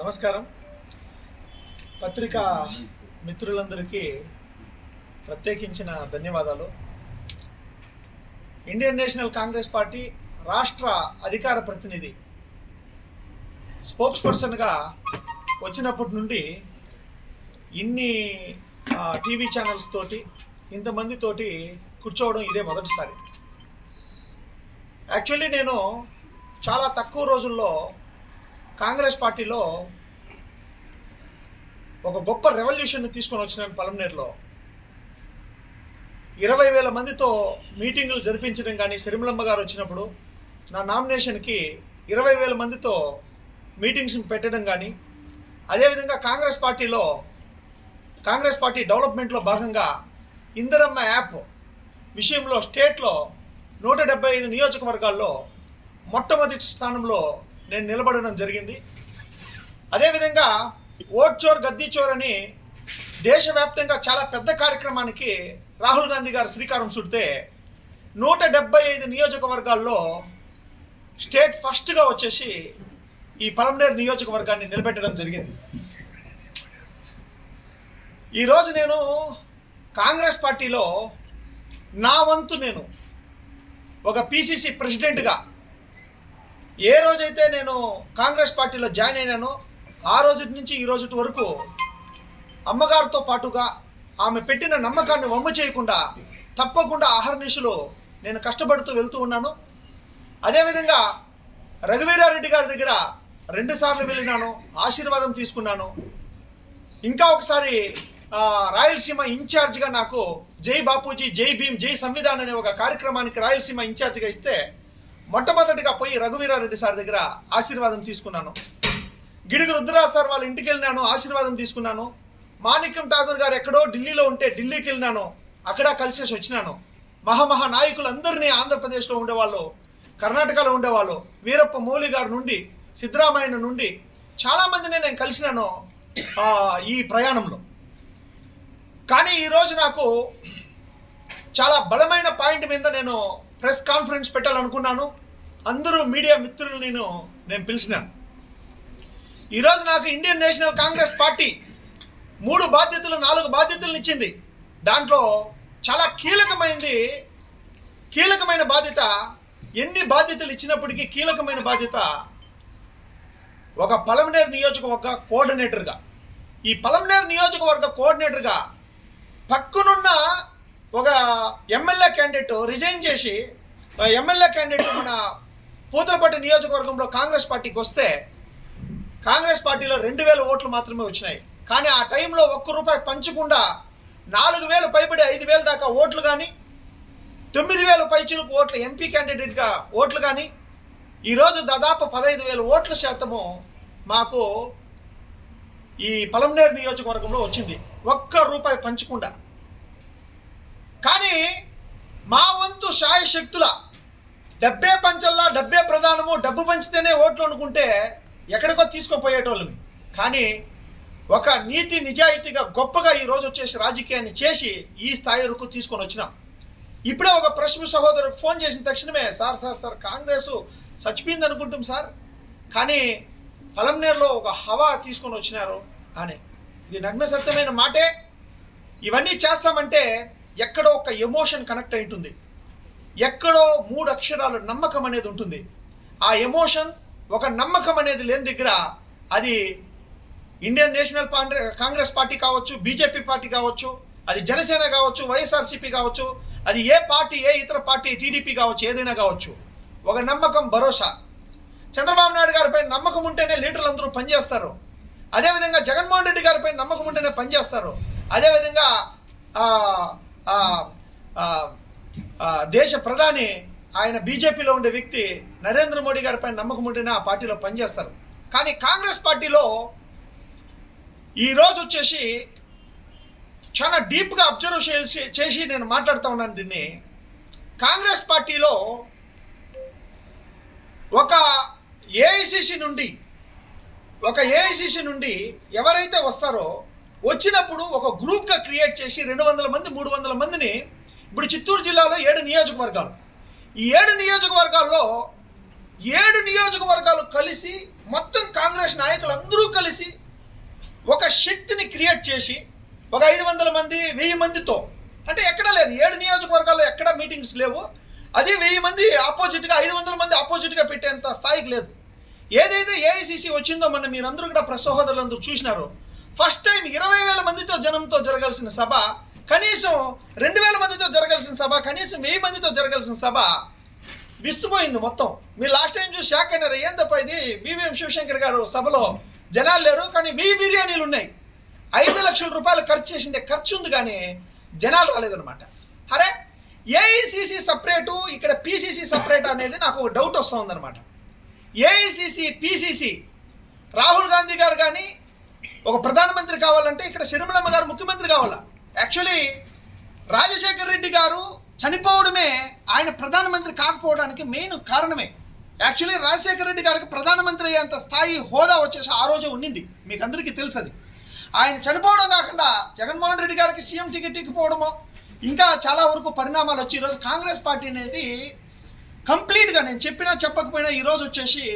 నమస్కారం. పత్రికా మిత్రులందరికీ ప్రత్యేకించిన ధన్యవాదాలు. ఇండియన్ నేషనల్ కాంగ్రెస్ పార్టీ రాష్ట్ర అధికార ప్రతినిధి స్పోక్స్ పర్సన్గా వచ్చినప్పటి నుండి ఇన్ని టీవీ ఛానల్స్ తోటి ఇంతమందితోటి కూర్చోవడం ఇదే మొదటిసారి. యాక్చువల్లీ నేను చాలా తక్కువ రోజుల్లో కాంగ్రెస్ పార్టీలో ఒక గొప్ప రెవల్యూషన్ని తీసుకొని వచ్చినాను పలంనేరులో ఇరవై వేల మందితో మీటింగులు జరిపించడం కానీ సిరిమలమ్మ గారు వచ్చినప్పుడు నా నామినేషన్కి ఇరవై వేల మందితో మీటింగ్స్ పెట్టడం కానీ అదేవిధంగా కాంగ్రెస్ పార్టీలో కాంగ్రెస్ పార్టీ డెవలప్మెంట్లో భాగంగా ఇందిరమ్మ యాప్ విషయంలో స్టేట్లో నూట డెబ్బై ఐదు నియోజకవర్గాల్లో మొట్టమొదటి స్థానంలో నేను నిలబడడం జరిగింది. అదేవిధంగా ఓట్ చోర్ గద్దీ చోర్ అని దేశవ్యాప్తంగా చాలా పెద్ద కార్యక్రమానికి రాహుల్ గాంధీ గారు శ్రీకారం చుడితే నూట డెబ్బై ఐదు నియోజకవర్గాల్లో స్టేట్ ఫస్ట్గా వచ్చేసి ఈ పలంనేరు నియోజకవర్గాన్ని నిలబెట్టడం జరిగింది. ఈరోజు నేను కాంగ్రెస్ పార్టీలో నా వంతు నేను ఒక పిసిసి ప్రెసిడెంట్గా. ఏ రోజైతే నేను కాంగ్రెస్ పార్టీలో జాయిన్ అయినానో ఆ రోజు నుంచి ఈ రోజు వరకు అమ్మగారితో పాటుగా ఆమె పెట్టిన నమ్మకాన్ని వమ్ము చేయకుండా తప్పకుండా ఆహర్నిశలు నేను కష్టపడుతూ వెళ్తూ ఉన్నాను. అదేవిధంగా రఘువీరారెడ్డి గారి దగ్గర రెండుసార్లు వెళ్ళినాను ఆశీర్వాదం తీసుకున్నాను. ఇంకా ఒకసారి రాయలసీమ ఇన్ఛార్జ్గా నాకు జై బాపూజీ జై భీమ్ జై సంవిధాన్ అనే ఒక కార్యక్రమానికి రాయలసీమ ఇన్ఛార్జిగా ఇస్తే మొట్టమొదటిగా పోయి రఘువీరారెడ్డి సార్ దగ్గర ఆశీర్వాదం తీసుకున్నాను. గిడుగు రుద్రరాజ్ సార్ వాళ్ళ ఇంటికి వెళ్ళినాను ఆశీర్వాదం తీసుకున్నాను. మాణిక్యం ఠాగూర్ గారు ఎక్కడో ఢిల్లీలో ఉంటే ఢిల్లీకి వెళ్ళినాను అక్కడ కలిసేసి వచ్చినాను. మహామహా నాయకులందరినీ ఆంధ్రప్రదేశ్లో ఉండేవాళ్ళు కర్ణాటకలో ఉండేవాళ్ళు వీరప్ప మౌలి గారి నుండి సిద్ధరామయ్య నుండి చాలామందిని నేను కలిసినాను ఈ ప్రయాణంలో. కానీ ఈరోజు నాకు చాలా బలమైన పాయింట్ మీద నేను ప్రెస్ కాన్ఫరెన్స్ పెట్టాలనుకున్నాను. అందరూ మీడియా మిత్రులు నేను నేను పిలిచినాను. ఈరోజు నాకు ఇండియన్ నేషనల్ కాంగ్రెస్ పార్టీ మూడు బాధ్యతలు నాలుగు బాధ్యతలను ఇచ్చింది. దాంట్లో చాలా కీలకమైనది కీలకమైన బాధ్యత ఎన్ని బాధ్యతలు ఇచ్చినప్పటికీ కీలకమైన బాధ్యత ఒక పలమనేరు నియోజకవర్గ కోఆర్డినేటర్గా ఈ పలమనేరు నియోజకవర్గ కోఆర్డినేటర్గా పక్కనున్న ఒక ఎమ్మెల్యే క్యాండిడేట్ రిజైన్ చేసి ఎమ్మెల్యే క్యాండిడేట్ మన పూతలపట్టి నియోజకవర్గంలో కాంగ్రెస్ పార్టీకి వస్తే కాంగ్రెస్ పార్టీలో రెండు వేల ఓట్లు మాత్రమే వచ్చినాయి. కానీ ఆ టైంలో ఒక్క రూపాయి పంచకుండా నాలుగు వేలు పైబడి ఐదు వేలు దాకా ఓట్లు కానీ తొమ్మిది వేల పైచులకు ఓట్లు ఎంపీ క్యాండిడేట్గా ఓట్లు కానీ ఈరోజు దాదాపు పదహైదు వేల ఓట్ల శాతము మాకు ఈ పలంనేరు నియోజకవర్గంలో వచ్చింది. ఒక్క రూపాయి పంచకుండా. కానీ మా వంతు శాయశక్తుల డబ్బే పంచల్లా డబ్బే ప్రధానము డబ్బు పంచితేనే ఓట్లు అనుకుంటే ఎక్కడికో తీసుకుపోయేటోళ్ళని కానీ ఒక నీతి నిజాయితీగా గొప్పగా ఈ రోజు వచ్చేసి రాజకీయాన్ని చేసి ఈ స్థాయి వరకు తీసుకొని వచ్చినాం. ఇప్పుడే ఒక ప్రశ్న సహోదరుకు ఫోన్ చేసిన తక్షణమే సార్ సార్ సార్ కాంగ్రెస్ చచ్చిపోయింది అనుకుంటాం సార్ కానీ పలంనేరులో ఒక హవా తీసుకొని వచ్చినారు అని. ఇది నగ్న సత్యమైన మాటే. ఇవన్నీ చేస్తామంటే ఎక్కడో ఒక ఎమోషన్ కనెక్ట్ అయి ఉంటుంది. ఎక్కడో మూడు అక్షరాలు నమ్మకం అనేది ఉంటుంది. ఆ ఎమోషన్ ఒక నమ్మకం అనేది లేని దగ్గర అది ఇండియన్ నేషనల్ కాంగ్రెస్ పార్టీ కావచ్చు బీజేపీ పార్టీ కావచ్చు అది జనసేన కావచ్చు వైఎస్ఆర్సీపీ కావచ్చు అది ఏ పార్టీ ఏ ఇతర పార్టీ టీడీపీ కావచ్చు ఏదైనా కావచ్చు ఒక నమ్మకం భరోసా. చంద్రబాబు నాయుడు గారిపై నమ్మకం ఉంటేనే లీడర్లు అందరూ పనిచేస్తారు. అదేవిధంగా జగన్మోహన్ రెడ్డి గారిపై నమ్మకం ఉంటేనే పనిచేస్తారు. అదేవిధంగా దేశ ప్రధాని ఆయన బీజేపీలో ఉండే వ్యక్తి నరేంద్ర మోడీ గారిపై నమ్మకం ఉంటేనే ఆ పార్టీలో పనిచేస్తారు. కానీ కాంగ్రెస్ పార్టీలో ఈరోజు వచ్చేసి చాలా డీప్గా అబ్జర్వ్ చేసి చేసి నేను మాట్లాడుతూ ఉన్నాను దీన్ని. కాంగ్రెస్ పార్టీలో ఒక ఏఐసిసి నుండి ఒక ఏఐసిసి నుండి ఎవరైతే వస్తారో వచ్చినప్పుడు ఒక గ్రూప్గా క్రియేట్ చేసి రెండు వందల మంది మూడు వందల మందిని ఇప్పుడు చిత్తూరు జిల్లాలో ఏడు నియోజకవర్గాలు. ఈ ఏడు నియోజకవర్గాల్లో ఏడు నియోజకవర్గాలు కలిసి మొత్తం కాంగ్రెస్ నాయకులు అందరూ కలిసి ఒక శక్తిని క్రియేట్ చేసి ఒక ఐదు వందల మంది వెయ్యి మందితో అంటే ఎక్కడ లేదు. ఏడు నియోజకవర్గాల్లో ఎక్కడ మీటింగ్స్ లేవు. అదే వెయ్యి మంది ఆపోజిట్గా ఐదు వందల మంది ఆపోజిట్గా పెట్టేంత స్థాయికి లేదు. ఏదైతే ఏఐసిసి వచ్చిందో మన మీరందరూ కూడా ప్రెస్ సహోదరులందరూ చూసినారు. ఫస్ట్ టైం ఇరవై వేల మందితో జనంతో జరగాల్సిన సభ కనీసం రెండు వేల మందితో జరగాల్సిన సభ కనీసం వెయ్యి మందితో జరగాల్సిన సభ విస్తుపోయింది మొత్తం. మీరు లాస్ట్ టైం చూసి షాక్ అయినారు? ఏందప్ప ఇది? బీవీఎం శివశంకర్ గారు సభలో జనాలు లేరు కానీ వెయ్యి బిర్యానీలు ఉన్నాయి. ఐదు లక్షల రూపాయలు ఖర్చు చేసిండే ఖర్చు ఉంది కానీ జనాలు రాలేదన్నమాట. అరే ఏఐసిసి సపరేటు ఇక్కడ పిసిసి సపరేట్ అనేది నాకు డౌట్ వస్తుందన్నమాట. ఏఐసిసి పిసిసి రాహుల్ గాంధీ గారు కానీ ఒక ప్రధానమంత్రి కావాలంటే ఇక్కడ శర్మిలమ్మ గారు ముఖ్యమంత్రి కావాలా? యాక్చువల్లీ రాజశేఖర్ రెడ్డి గారు చనిపోవడమే ఆయన ప్రధానమంత్రి కాకపోవడానికి మెయిన్ కారణమే. యాక్చువల్లీ రాజశేఖర రెడ్డి గారికి ప్రధానమంత్రి అయ్యేంత స్థాయి హోదా వచ్చేసి ఆ రోజే ఉండింది మీకు అందరికీ తెలుసు అది ఆయన చనిపోవడం కాకుండా జగన్మోహన్ రెడ్డి గారికి సీఎం టికెట్ ఇకపోవడమో ఇంకా చాలా వరకు పరిణామాలు వచ్చి ఈరోజు కాంగ్రెస్ పార్టీ అనేది కంప్లీట్గా నేను చెప్పినా చెప్పకపోయినా ఈరోజు వచ్చేసి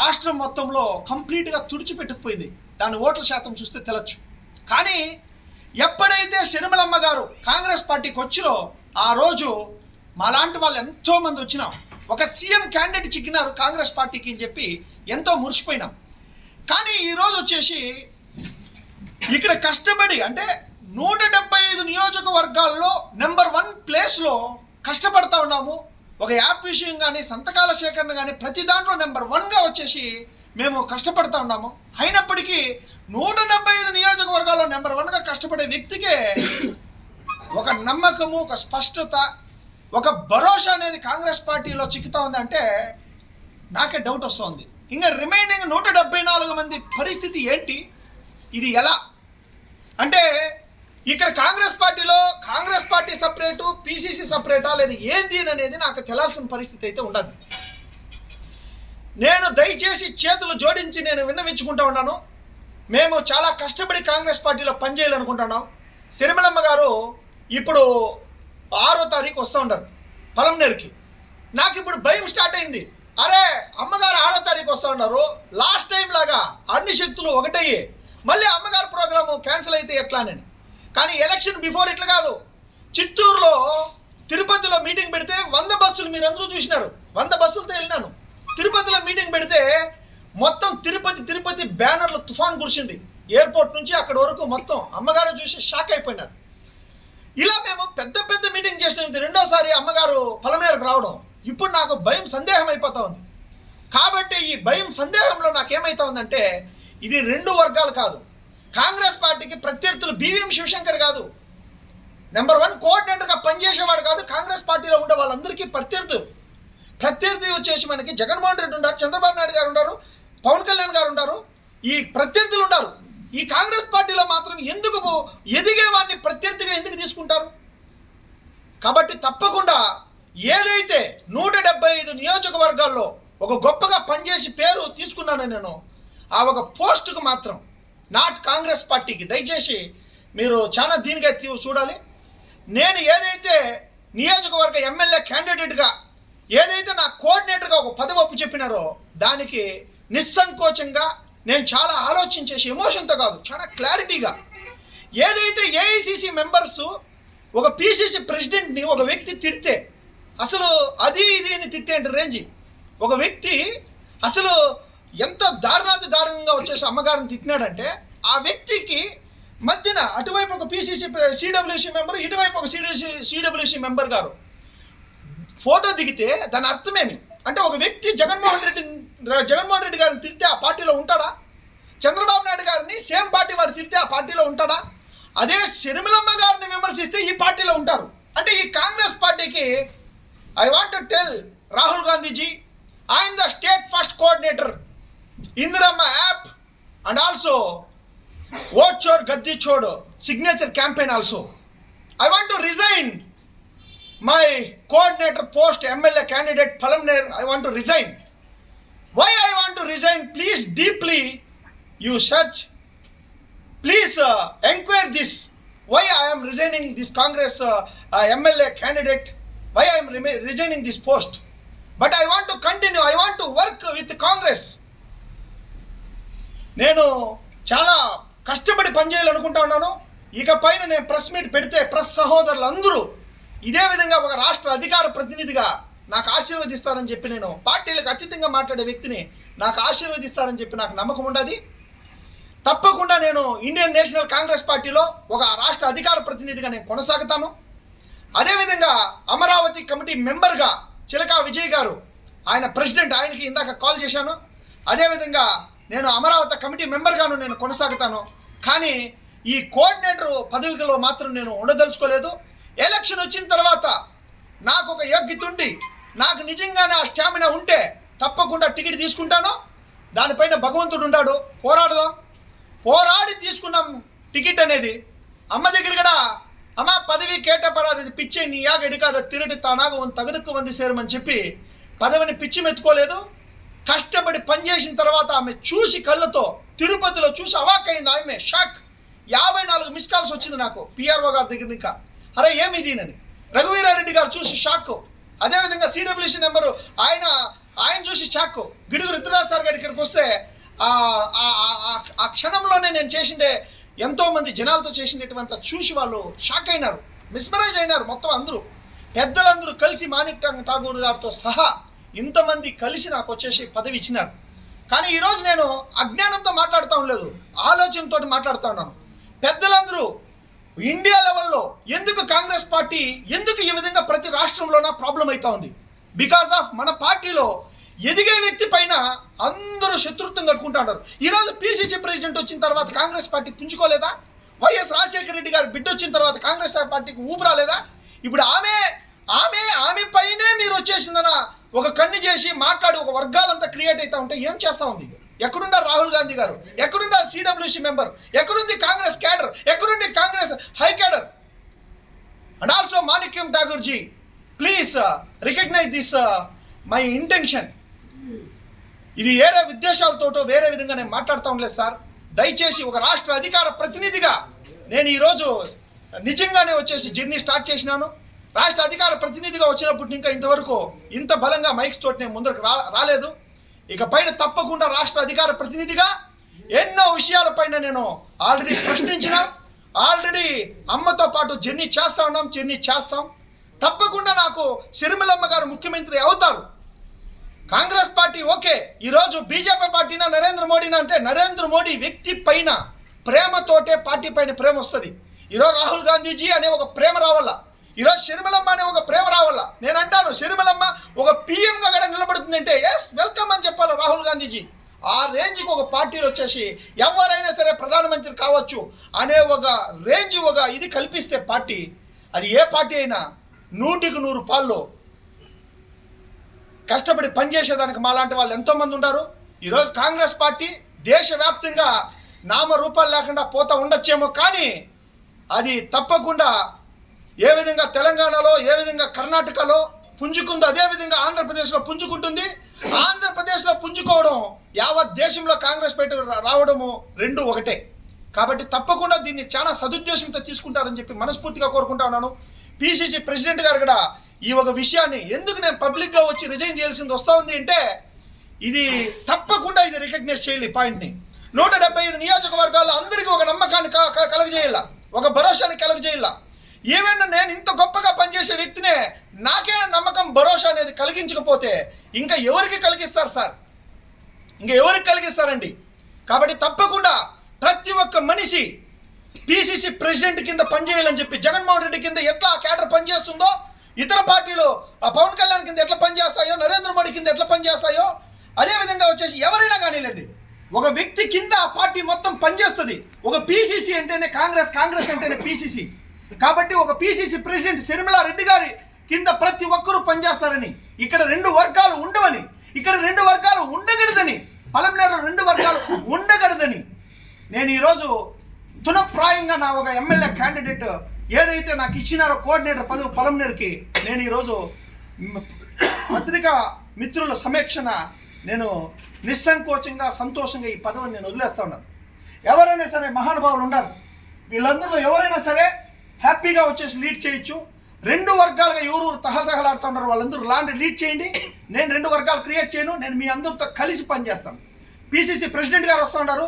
రాష్ట్రం మొత్తంలో కంప్లీట్గా తుడిచిపెట్టుకుపోయింది. దాని ఓట్ల శాతం చూస్తే తెలచ్చు. కానీ ఎప్పుడైతే శర్మలమ్మ గారు కాంగ్రెస్ పార్టీకి వచ్చిరో ఆ రోజు మాలాంటి వాళ్ళు ఎంతోమంది వచ్చినాం. ఒక సీఎం క్యాండిడేట్ చిక్కినారు కాంగ్రెస్ పార్టీకి అని చెప్పి ఎంతో మురిసిపోయినాం. కానీ ఈరోజు వచ్చేసి ఇక్కడ కష్టపడి అంటే నూట డెబ్బై ఐదు నియోజకవర్గాల్లో నెంబర్ వన్ ప్లేస్లో కష్టపడతా ఉన్నాము. ఒక యాప్ విషయం కానీ సంతకాల సేకరణ కానీ ప్రతి దాంట్లో నెంబర్ వన్గా వచ్చేసి మేము కష్టపడుతూ ఉన్నాము. అయినప్పటికీ నూట డెబ్బై ఐదు నియోజకవర్గాల్లో నెంబర్ వన్గా కష్టపడే వ్యక్తికే ఒక నమ్మకము ఒక స్పష్టత ఒక భరోసా అనేది కాంగ్రెస్ పార్టీలో చిక్కుతా ఉందంటే నాకే డౌట్ వస్తుంది. ఇంకా రిమైనింగ్ నూట డెబ్బై నాలుగు మంది పరిస్థితి ఏంటి? ఇది ఎలా? అంటే ఇక్కడ కాంగ్రెస్ పార్టీలో కాంగ్రెస్ పార్టీ సపరేటు పిసిసి సపరేటా లేదు ఏంది అనేది నాకు తెలాల్సిన పరిస్థితి అయితే ఉండదు. నేను దయచేసి చేతులు జోడించి నేను విన్నవించుకుంటా ఉన్నాను. మేము చాలా కష్టపడి కాంగ్రెస్ పార్టీలో పనిచేయాలనుకుంటున్నాం. సిరిమలమ్మ గారు ఇప్పుడు ఆరో తారీఖు వస్తూ ఉంటారు పలంనేరుకి నాకు ఇప్పుడు భయం స్టార్ట్ అయింది. అరే అమ్మగారు ఆరో తారీఖు వస్తూ ఉన్నారు. లాస్ట్ టైం లాగా అన్ని శక్తులు ఒకటయ్యి. మళ్ళీ అమ్మగారు ప్రోగ్రాము క్యాన్సిల్ అయితే ఎట్లా నేను కానీ ఎలక్షన్ బిఫోర్ ఇట్లా కాదు. చిత్తూరులో తిరుపతిలో మీటింగ్ పెడితే వంద బస్సులు మీరు అందరూ చూసినారు. వంద బస్సులతో వెళ్ళినాను. తిరుపతిలో మీటింగ్ పెడితే మొత్తం తిరుపతి తిరుపతి బ్యానర్లు తుఫాన్ కురిసింది. ఎయిర్పోర్ట్ నుంచి అక్కడ వరకు మొత్తం అమ్మగారు చూసి షాక్ అయిపోయినారు. ఇలా మేము పెద్ద పెద్ద మీటింగ్ చేసిన. రెండోసారి అమ్మగారు పొలమేరకు రావడం. ఇప్పుడు నాకు భయం సందేహం అయిపోతా ఉంది. కాబట్టి ఈ భయం సందేహంలో నాకేమైతా ఉందంటే ఇది రెండు వర్గాలు కాదు. కాంగ్రెస్ పార్టీకి ప్రత్యర్థులు బీవీఎం శివశంకర్ కాదు. నెంబర్ వన్ కోఆర్డినేటర్గా పనిచేసేవాడు కాదు. కాంగ్రెస్ పార్టీలో ఉండే వాళ్ళందరికీ ప్రత్యర్థులు. ప్రత్యర్థి వచ్చేసి మనకి జగన్మోహన్ రెడ్డి ఉన్నారు చంద్రబాబు నాయుడు గారు ఉన్నారు పవన్ కళ్యాణ్ గారు ఉన్నారు ఈ ప్రత్యర్థులు ఉన్నారు ఈ కాంగ్రెస్ పార్టీలో మాత్రం ఎందుకు ఎదిగే వాడిని ప్రత్యర్థిగా ఎందుకు తీసుకుంటారు? కాబట్టి తప్పకుండా ఏదైతే నూట డెబ్బై ఐదు నియోజకవర్గాల్లో ఒక గొప్పగా పనిచేసి పేరు తీసుకున్నాను నేను ఆ ఒక పోస్టుకు మాత్రం నాట్ కాంగ్రెస్ పార్టీకి. దయచేసి మీరు చాలా దీనిగా చూడాలి. నేను ఏదైతే నియోజకవర్గ ఎమ్మెల్యే క్యాండిడేట్గా ఏదైతే నా కోఆర్డినేటర్గా ఒక పదవి ఒప్పు చెప్పినారో దానికి నిస్సంకోచంగా నేను చాలా ఆలోచించేసి ఎమోషన్తో కాదు చాలా క్లారిటీగా ఏదైతే ఏఐసిసి మెంబర్స్ ఒక పిసిసి ప్రెసిడెంట్ని ఒక వ్యక్తి తిడితే అసలు అది ఇది అని తిట్టేంటి రేంజ్? ఒక వ్యక్తి అసలు ఎంత దారుణాతి దారుణంగా వచ్చేసి అమ్మగారిని తిట్టినాడంటే ఆ వ్యక్తికి మధ్యన అటువైపు ఒక పిసిసి సిడబ్ల్యూసి మెంబర్ ఇటువైపు ఒక సిడిసి సిడబ్ల్యూసి మెంబర్ గారు. ఫోటో దిగితే దాని అర్థమేమి? అంటే ఒక వ్యక్తి జగన్మోహన్ రెడ్డి జగన్మోహన్ రెడ్డి గారిని తిడితే ఆ పార్టీలో ఉంటాడా? చంద్రబాబు నాయుడు గారిని సేమ్ పార్టీ వారు తిడితే ఆ పార్టీలో ఉంటాడా? అదే షర్మిలమ్మ గారిని విమర్శిస్తే ఈ పార్టీలో ఉంటారు. అంటే ఈ కాంగ్రెస్ పార్టీకి I want to tell Rahul Gandhiji Indirama app and also watch your gaddi chodo signature campaign also. I want to resign my coordinator post MLA candidate Palamner. I want to resign. Why I want to resign? Please deeply you search. Please uh, inquire this. Why I am resigning this Congress uh, uh, MLA candidate? Why I am resigning this post? But I want to continue. I want to work with Congress. నేను చాలా కష్టపడి పనిచేయాలనుకుంటా ఉన్నాను. ఇక పైన నేను press meet పెడితే press సహోదరులు అందరూ ఇదే విధంగా ఒక రాష్ట్ర అధికార ప్రతినిధిగా నాకు ఆశీర్వదిస్తారని చెప్పి నేను పార్టీలకు అతీతంగా మాట్లాడే వ్యక్తిని నాకు ఆశీర్వదిస్తారని చెప్పి నాకు నమ్మకం ఉండదు. తప్పకుండా నేను ఇండియన్ నేషనల్ కాంగ్రెస్ పార్టీలో ఒక రాష్ట్ర అధికార ప్రతినిధిగా నేను కొనసాగుతాను. అదేవిధంగా అమరావతి కమిటీ మెంబర్గా చిలకా విజయ్ గారు ఆయన ప్రెసిడెంట్ ఆయనకి ఇందాక కాల్ చేశాను. అదేవిధంగా నేను అమరావతి కమిటీ మెంబర్గాను నేను కొనసాగుతాను. కానీ ఈ కోఆర్డినేటర్ పదవిలో మాత్రం నేను ఉండదలుచుకోలేదు. ఎలక్షన్ వచ్చిన తర్వాత నాకు ఒక యోగ్యత ఉండి నాకు నిజంగానే ఆ స్టామినా ఉంటే తప్పకుండా టికెట్ తీసుకుంటాను. దానిపైన భగవంతుడు ఉన్నాడు. పోరాడదాం. పోరాడి తీసుకున్నాం టికెట్ అనేది అమ్మ దగ్గర కూడా అమ్మ పదవి కేటపరాది పిచ్చే నీ యాగ ఎడికాద తిరటి తానాగ తగదుకు తగదుక్కు మంది సేరమని చెప్పి పదవిని పిచ్చి మెత్తుకోలేదు కష్టపడి పనిచేసిన తర్వాత ఆమె చూసి కళ్ళతో తిరుపతిలో చూసి అవాక్కయింది ఆమె షాక్. యాభై నాలుగు మిస్ కాల్స్ వచ్చింది నాకు. పిఆర్ఓ గారి దగ్గర ఇంకా. అరే ఏమి దీనని రఘువీరారెడ్డి గారు చూసి షాక్. అదేవిధంగా సిడబ్ల్యూసీ నెంబరు ఆయన ఆయన చూసి షాక్. గిడుగు రుద్రరాజ్ సార్ గారి ఇక్కడికి వస్తే ఆ- క్షణంలోనే నేను చేసిండే ఎంతోమంది జనాలతో చేసినటువంటి చూసి వాళ్ళు షాక్ అయినారు. మిస్మరైజ్ అయినారు మొత్తం అందరూ. పెద్దలందరూ కలిసి మాణిక్ ఠాగూర్ గారితో సహా ఇంతమంది కలిసి నాకు వచ్చేసి పదవి ఇచ్చినారు. కానీ ఈరోజు నేను అజ్ఞానంతో మాట్లాడుతూ లేదు ఆలోచనతో మాట్లాడుతూ ఉన్నాను. పెద్దలందరూ ఇండియా లెవెల్లో ఎందుకు కాంగ్రెస్ పార్టీ ఎందుకు ఈ విధంగా ప్రతి రాష్ట్రంలోన ప్రాబ్లం అవుతా ఉంది? బికాస్ ఆఫ్ మన పార్టీలో ఎదిగే వ్యక్తి పైన అందరూ శత్రుత్వం కట్టుకుంటా ఉన్నారు. ఈరోజు పిసిసి ప్రెసిడెంట్ వచ్చిన తర్వాత కాంగ్రెస్ పార్టీ పుంజుకోలేదా? వైఎస్ రాజశేఖర రెడ్డి గారు బిడ్డ వచ్చిన తర్వాత కాంగ్రెస్ పార్టీకి ఊపు రాలేదా ఇప్పుడు ఆమె ఆమె ఆమె పైనే మీరు వచ్చేసిందన? ఒక కన్ను చేసి మాట్లాడి ఒక వర్గాలంతా క్రియేట్ అవుతా ఉంటే ఏం చేస్తా ఉంది? ఎక్కడున్నారు రాహుల్ గాంధీ గారు? ఎక్కడున్నారు సిడబ్ల్యూసి మెంబర్? ఎక్కడుంది కాంగ్రెస్ క్యాడర్? ఎక్కడుంది Congress high cadre? And also Manickam Tagore ji please recognise this my intention ఇది వేరే ఉద్దేశాలతోటో వేరే విధంగా నేను మాట్లాడుతూ ఉండలేదు సార్ దయచేసి ఒక రాష్ట్ర అధికార ప్రతినిధిగా నేను ఈరోజు నిజంగానే వచ్చేసి జర్నీ స్టార్ట్ చేసినాను. రాష్ట్ర అధికార ప్రతినిధిగా వచ్చినప్పుడు ఇంకా ఇంతవరకు ఇంత బలంగా మైక్స్ తోటి నేను ముందరకు రా రాలేదు. ఇక పైన తప్పకుండా రాష్ట్ర అధికార ప్రతినిధిగా ఎన్నో విషయాలపైన నేను ఆల్రెడీ ప్రశ్నించిన ఆల్రెడీ అమ్మతో పాటు జర్నీ చేస్తా ఉన్నాం జర్నీ చేస్తాం. తప్పకుండా నాకు షర్మిలమ్మ గారు ముఖ్యమంత్రి అవుతారు. కాంగ్రెస్ పార్టీ ఓకే ఈరోజు బీజేపీ పార్టీనా నరేంద్ర మోడీనా అంటే నరేంద్ర మోడీ వ్యక్తి పైన ప్రేమతోటే పార్టీ పైన ప్రేమ వస్తుంది. ఈరోజు రాహుల్ గాంధీజీ అనే ఒక ప్రేమ రావాల? ఈరోజు షర్మిలమ్మ అనే ఒక ప్రేమ రావాల? నేను అంటాను షర్మిలమ్మ ఒక పిఎంగా కూడా నిలబడుతుందంటే ఎస్ వెల్కమ్ అని చెప్పాలి రాహుల్ గాంధీజీ? ఆ రేంజ్కి ఒక పార్టీలు వచ్చేసి ఎవరైనా సరే ప్రధానమంత్రి కావచ్చు అనే ఒక రేంజ్ ఒక ఇది కల్పిస్తే పార్టీ అది ఏ పార్టీ అయినా నూటికి నూరు పాల్లో కష్టపడి పనిచేసేదానికి మాలాంటి వాళ్ళు ఎంతోమంది ఉన్నారు ఈరోజు కాంగ్రెస్ పార్టీ దేశవ్యాప్తంగా నామరూపాలు లేకుండా పోతా ఉండొచ్చేమో కానీ అది తప్పకుండా ఏ విధంగా తెలంగాణలో ఏ విధంగా కర్ణాటకలో పుంజుకుందో అదే విధంగా ఆంధ్రప్రదేశ్లో పుంజుకుంటుంది. ఆంధ్రప్రదేశ్లో పుంజుకోవడం యావత్ దేశంలో కాంగ్రెస్ పార్టీ రావడము రెండు ఒకటే. కాబట్టి తప్పకుండా దీన్ని చాలా సదుద్దేశంతో తీసుకుంటారని చెప్పి మనస్ఫూర్తిగా కోరుకుంటా ఉన్నాను. పిసిసి ప్రెసిడెంట్ గారు కూడా ఈ ఒక విషయాన్ని ఎందుకు నేను పబ్లిక్గా వచ్చి రిజైన్ చేయాల్సింది వస్తూ ఉంది అంటే ఇది తప్పకుండా ఇది రికగ్నైజ్ చేయాలి ఈ పాయింట్ని. నూట డెబ్బై ఐదు నియోజకవర్గాల్లో అందరికీ ఒక నమ్మకాన్ని క- కలగజేయాల? ఒక భరోసాని కలగజేయాల? ఏమైనా నేను ఇంత గొప్పగా పనిచేసే వ్యక్తినే నాకే నమ్మకం భరోసా అనేది కలిగించకపోతే ఇంకా ఎవరికి కలిగిస్తారు సార్? ఇంకా ఎవరికి కలిగిస్తారండి? కాబట్టి తప్పకుండా ప్రతి ఒక్క మనిషి పిసిసి ప్రెసిడెంట్ కింద పనిచేయాలని చెప్పి జగన్మోహన్ రెడ్డి కింద ఎట్లా ఆ క్యాడర్ పనిచేస్తుందో ఇతర పార్టీలు ఆ పవన్ కళ్యాణ్ కింద ఎట్లా పనిచేస్తాయో నరేంద్ర మోడీ కింద ఎట్లా పనిచేస్తాయో అదే విధంగా వచ్చేసి ఎవరైనా కానీలేండి ఒక వ్యక్తి కింద ఆ పార్టీ మొత్తం పనిచేస్తుంది. ఒక పీసీసీ అంటేనే కాంగ్రెస్ కాంగ్రెస్ అంటేనే పీసీసీ. కాబట్టి ఒక పిసిసి ప్రెసిడెంట్ శర్మిలా రెడ్డి గారి కింద ప్రతి ఒక్కరూ పనిచేస్తారని ఇక్కడ రెండు వర్గాలు ఉండవని ఇక్కడ రెండు వర్గాలు ఉండకూడదని పలమనేరు రెండు వర్గాలు ఉండకూడదని నేను ఈరోజు తునప్రాయంగా నా ఒక ఎమ్మెల్యే క్యాండిడేట్ ఏదైతే నాకు ఇచ్చినారో కోఆర్డినేటర్ పదవి పొలంనేరుకి నేను ఈరోజు పత్రికా మిత్రుల సమీక్షణ నేను నిస్సంకోచంగా సంతోషంగా ఈ పదవిని నేను వదిలేస్తా ఉన్నాను. ఎవరైనా సరే మహానుభావులు ఉన్నారు వీళ్ళందరిలో ఎవరైనా సరే హ్యాపీగా వచ్చేసి లీడ్ చేయొచ్చు. రెండు వర్గాలుగా ఎవరు తహతహలాడుతున్నారు వాళ్ళందరూ లాండ్ లీడ్ చేయండి. నేను రెండు వర్గాలు క్రియేట్ చేయను. నేను మీ అందరితో కలిసి పనిచేస్తాను. పిసిసి ప్రెసిడెంట్ గారు వస్తున్నారు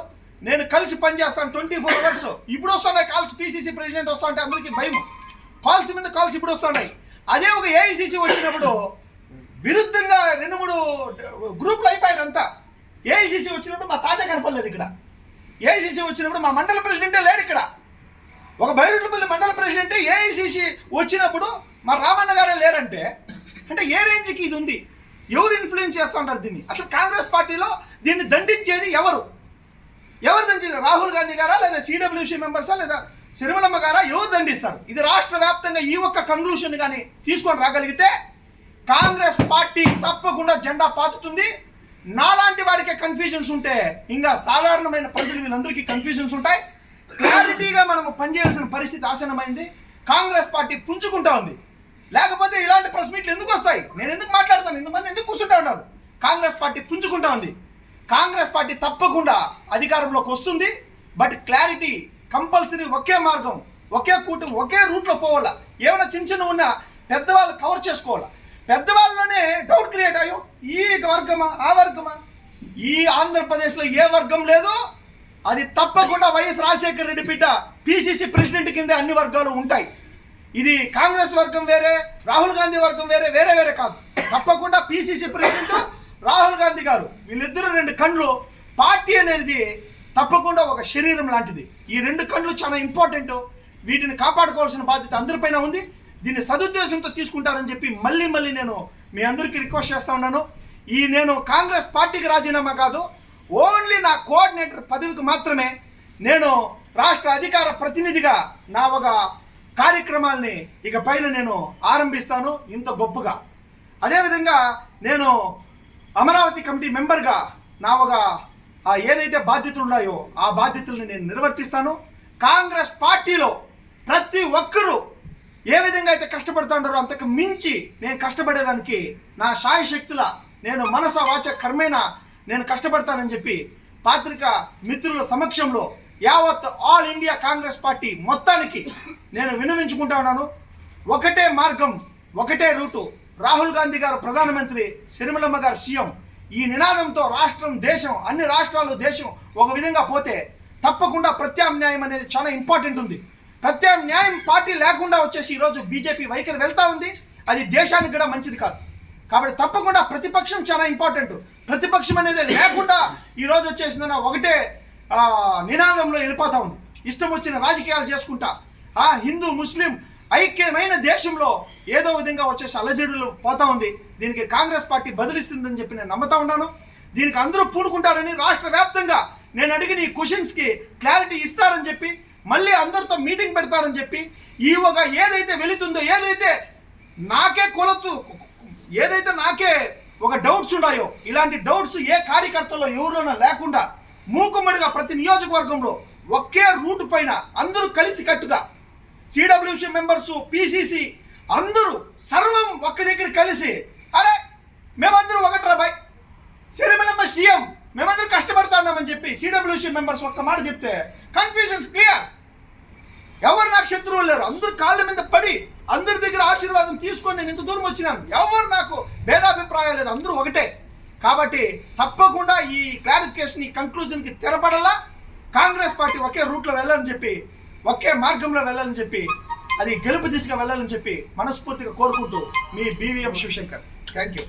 నేను కలిసి పనిచేస్తాను ట్వంటీ ఫోర్ అవర్స్. ఇప్పుడు వస్తున్నాయి కాల్స్ పిసిసి ప్రెసిడెంట్ వస్తా ఉంటే అందరికీ భయం కాల్స్ మీద కాల్స్ ఇప్పుడు వస్తున్నాయి. అదే ఒక ఏఐసిసి వచ్చినప్పుడు విరుద్ధంగా రెండు మూడు గ్రూపులు అయిపోయారు అంతా. ఏఐసిసి వచ్చినప్పుడు మా తాత కనపడలేదు ఇక్కడ. ఏఐసిసి వచ్చినప్పుడు మా మండల ప్రెసిడెంటే లేడు ఇక్కడ. ఒక బైరుట్లపల్లి మండల ప్రెసిడెంట్ ఏఐసిసి వచ్చినప్పుడు మా రామన్న గారే లేరంటే అంటే ఏ రేంజ్కి ఇది ఉంది? ఎవరు ఇన్ఫ్లుయెన్స్ చేస్తూ ఉంటారు దీన్ని? అసలు కాంగ్రెస్ పార్టీలో దీన్ని దండించేది ఎవరు? ఎవరు దండించారు రాహుల్ గాంధీ గారా లేదా సిడబ్ల్యూసీ మెంబర్సా లేదా సిరిమలమ్మ గారా? ఎవరు దండిస్తారు? ఇది రాష్ట్ర వ్యాప్తంగా ఈ ఒక్క కంక్లూషన్ కానీ తీసుకొని రాగలిగితే కాంగ్రెస్ పార్టీ తప్పకుండా జెండా పాతుతుంది. నాలాంటి వాడికే కన్ఫ్యూజన్స్ ఉంటే ఇంకా సాధారణమైన ప్రజలు వీళ్ళందరికీ కన్ఫ్యూజన్స్ ఉంటాయి. క్లారిటీగా మనము పనిచేయాల్సిన పరిస్థితి ఆసనమైంది కాంగ్రెస్ పార్టీ పుంజుకుంటా ఉంది. లేకపోతే ఇలాంటి ప్రెస్ మీట్లు ఎందుకు వస్తాయి? నేను ఎందుకు మాట్లాడతాను? ఇంతమంది ఎందుకు కూర్చుంటా ఉన్నారు? కాంగ్రెస్ పార్టీ పుంజుకుంటా ఉంది. కాంగ్రెస్ పార్టీ తప్పకుండా అధికారంలోకి వస్తుంది. బట్ క్లారిటీ కంపల్సరీ ఒకే మార్గం ఒకే కూటమి ఒకే రూట్లో పోవాలా? ఏమైనా చిన్న చిన్న ఉన్నా పెద్దవాళ్ళు కవర్ చేసుకోవాలా? పెద్దవాళ్ళలోనే డౌట్ క్రియేట్ అయ్యో ఈ వర్గమా ఆ వర్గమా? ఈ ఆంధ్రప్రదేశ్లో ఏ వర్గం లేదో అది తప్పకుండా వైఎస్ రాజశేఖర రెడ్డి బిడ్డ పిసిసి ప్రెసిడెంట్ కింద అన్ని వర్గాలు ఉంటాయి. ఇది కాంగ్రెస్ వర్గం వేరే రాహుల్ గాంధీ వర్గం వేరే వేరే వేరే కాదు. తప్పకుండా పిసిసి ప్రెసిడెంట్ రాహుల్ గాంధీ గారు. వీళ్ళిద్దరు రెండు కళ్ళు పార్టీ అనేది తప్పకుండా ఒక శరీరం లాంటిది. ఈ రెండు కళ్ళు చాలా ఇంపార్టెంట్ వీటిని కాపాడుకోవాల్సిన బాధ్యత అందరిపైన ఉంది. దీన్ని సదుద్దేశంతో తీసుకుంటారని చెప్పి మళ్ళీ మళ్ళీ నేను మీ అందరికీ రిక్వెస్ట్ చేస్తా ఉన్నాను. ఈ నేను కాంగ్రెస్ పార్టీకి రాజీనామా కాదు ఓన్లీ నా కోఆర్డినేటర్ పదవికి మాత్రమే నేను రాష్ట్ర అధికార ప్రతినిధిగా నా ఒక కార్యక్రమాల్ని ఇక పైన నేను ఆరంభిస్తాను ఇంత గొప్పగా. అదేవిధంగా నేను అమరావతి కమిటీ మెంబర్గా నా ఒక ఏదైతే బాధ్యతలు ఉన్నాయో ఆ బాధ్యతల్ని నేను నిర్వర్తిస్తాను. కాంగ్రెస్ పార్టీలో ప్రతి ఒక్కరూ ఏ విధంగా అయితే కష్టపడుతుంటారో అంతకు మించి నేను కష్టపడేదానికి నా శాయశక్తుల నేను మనస వాచ కర్మేణ నేను కష్టపడతానని చెప్పి పాత్రిక మిత్రుల సమక్షంలో యావత్ ఆల్ ఇండియా కాంగ్రెస్ పార్టీ మొత్తానికి నేను విన్నవించుకుంటా ఉన్నాను. ఒకటే మార్గం ఒకటే రూటు. రాహుల్ గాంధీ గారు ప్రధానమంత్రి సిరిమలమ్మ గారు సీఎం. ఈ నినాదంతో రాష్ట్రం దేశం అన్ని రాష్ట్రాలు దేశం ఒక విధంగా పోతే తప్పకుండా ప్రత్యామ్నాయం అనేది చాలా ఇంపార్టెంట్ ఉంది. ప్రత్యామ్నాయం పార్టీ లేకుండా వచ్చేసి ఈరోజు బీజేపీ వైఖరి వెళ్తా ఉంది. అది దేశానికి కూడా మంచిది కాదు. కాబట్టి తప్పకుండా ప్రతిపక్షం చాలా ఇంపార్టెంట్ ప్రతిపక్షం అనేది లేకుండా ఈరోజు వచ్చేసిందన్న ఒకటే నినాదంలో వెళ్ళిపోతా ఉంది. ఇష్టం వచ్చిన రాజకీయాలు చేసుకుంటా. ఆ హిందూ ముస్లిం ఐక్యమైన దేశంలో ఏదో విధంగా వచ్చేసి అలజడులు పోతా ఉంది. దీనికి కాంగ్రెస్ పార్టీ బదిలిస్తుందని చెప్పి నేను నమ్ముతా ఉన్నాను. దీనికి అందరూ పూనుకుంటారని రాష్ట్ర వ్యాప్తంగా నేను అడిగిన ఈ క్వశ్చన్స్కి క్లారిటీ ఇస్తారని చెప్పి మళ్ళీ అందరితో మీటింగ్ పెడతారని చెప్పి ఈ ఒక ఏదైతే వెళుతుందో ఏదైతే నాకే కొలతు ఏదైతే నాకే ఒక డౌట్స్ ఉన్నాయో ఇలాంటి డౌట్స్ ఏ కార్యకర్తలో ఎవరిలోనూ లేకుండా మూకుమ్మడిగా ప్రతి నియోజకవర్గంలో ఒకే రూట్ పైన అందరూ కలిసి కట్టుగా సిడబ్ల్యూసి మెంబర్స్ పిసిసి అందరూ సర్వం ఒక్క దగ్గర కలిసి అరే మేమందరూ ఒకట్రా బాయ్. సిరిమలమ్మ సీఎం మేమందరూ కష్టపడుతున్నామని చెప్పి సిడబ్ల్యూసి మెంబర్స్ ఒక్క మాట చెప్తే కన్ఫ్యూజన్స్ క్లియర్ ఎవరు నాకు శత్రువులు లేరు? అందరూ కాళ్ళ మీద పడి అందరి దగ్గర ఆశీర్వాదం తీసుకొని నేను ఇంత దూరం వచ్చినాను. ఎవరు నాకు భేదాభిప్రాయం లేదు? అందరూ ఒకటే. కాబట్టి తప్పకుండా ఈ క్లారిఫికేషన్ ఈ కంక్లూజన్కి తెరపడలా. కాంగ్రెస్ పార్టీ ఒకే రూట్లో వెళ్ళాలని చెప్పి ఒకే మార్గంలో వెళ్ళాలని చెప్పి అది గెలుపు దిశగా వెళ్ళాలని చెప్పి మనస్ఫూర్తిగా కోరుకుంటూ మీ బీవీఎం శివశంకర్. Thank you